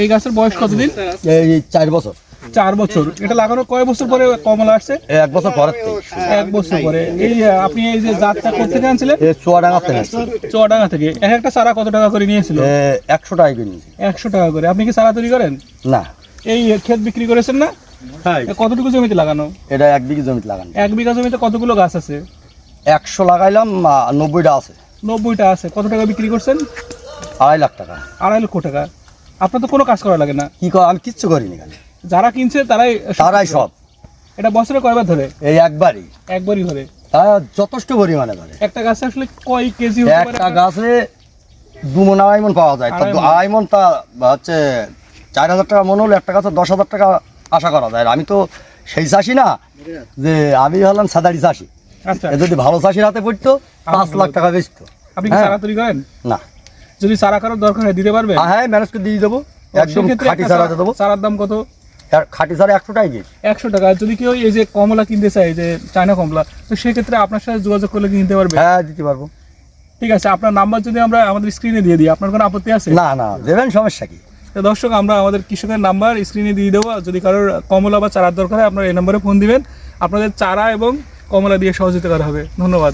এই গাছের বয়স কতদিন? এই চার বছর। চার বছর। এটা লাগানোর কয় বছর পরে কমলা আসছে? এক বছর পরের থেকে। এক বছর পরে। এই আপনি এই যে জাতটা কোথেকে আনছিলেন? এই চুয়াডাঙ্গা থেকে চুয়াডাঙ্গা থেকে। এক একটা চারা কত টাকা করে নিয়েছিল? একশো টাকা কিনে নিয়েছি। একশো টাকা করে। আপনি কি চারা তৈরি করেন? না। এই ক্ষেত বিক্রি করেছেন না? এ কতটুকু জমিতে লাগানো? এটা এক বিঘি জমিতে লাগানো। এক বিঘা জমিতে কতগুলো গাছ আছে? একশো লাগাইলাম নব্বইটা আছে। নব্বইটা আছে। কত টাকা বিক্রি করছেন? আড়াই লাখ টাকা। আড়াই লক্ষ টাকা। আপনার তো কোনো কাজ করা লাগে না। কি কর আমি কিচ্ছু করিনি এখানে যারা কিনছে তারাই তারাই সব। এটা বছরে কয়বার ধরে? এই একবারই। একবারই ধরে। তা যথেষ্ট পরিমাণে ধরে। একটা গাছে আসলে কয় কেজি হতে পারে? একটা গাছে দু মন আড়াই মন পাওয়া যায়। তা আড়াই মন। তা হচ্ছে চার হাজার টাকা মন হলে একটা গাছে দশ হাজার টাকা আশা করা যায়। আমি তো সেই চাষি না যে আমি হলাম সাদারি চাষি। আচ্ছা। যদি ভালো চাষির হাতে পড়তো পাঁচ লাখ টাকা বেচতো। আপনি কি হ্যাঁ। চারা তৈরি করেন? না। যদি চারা কারোর দরকার হয় দিতে পারবে হ্যাঁ ম্যানেজ করে দিয়ে দেবো। একদম খাঁটি দেবো। চারার দাম কত? খাঁটি একশো টাকা কেজি একশো টাকা। যদি কেউ এই যে কমলা কিনতে যে চায়না কমলা তো সেক্ষেত্রে আপনার সাথে যোগাযোগ করলে কি নিতে পারবে? হ্যাঁ দিতে পারব। ঠিক আছে আপনার নাম্বার যদি আমরা আমাদের স্ক্রিনে দিয়ে দিই আপনার কোনো আপত্তি আছে? না না দেবেন সমস্যা কি? তো দর্শক আমরা আমাদের কৃষকের নাম্বার স্ক্রিনে দিয়ে দেবো। যদি কারোর কমলা বা চারার দরকার হয় আপনারা এই নম্বরে ফোন দিবেন। আপনাদের চারা এবং কমলা দিয়ে সহযোগিতা করা হবে। ধন্যবাদ।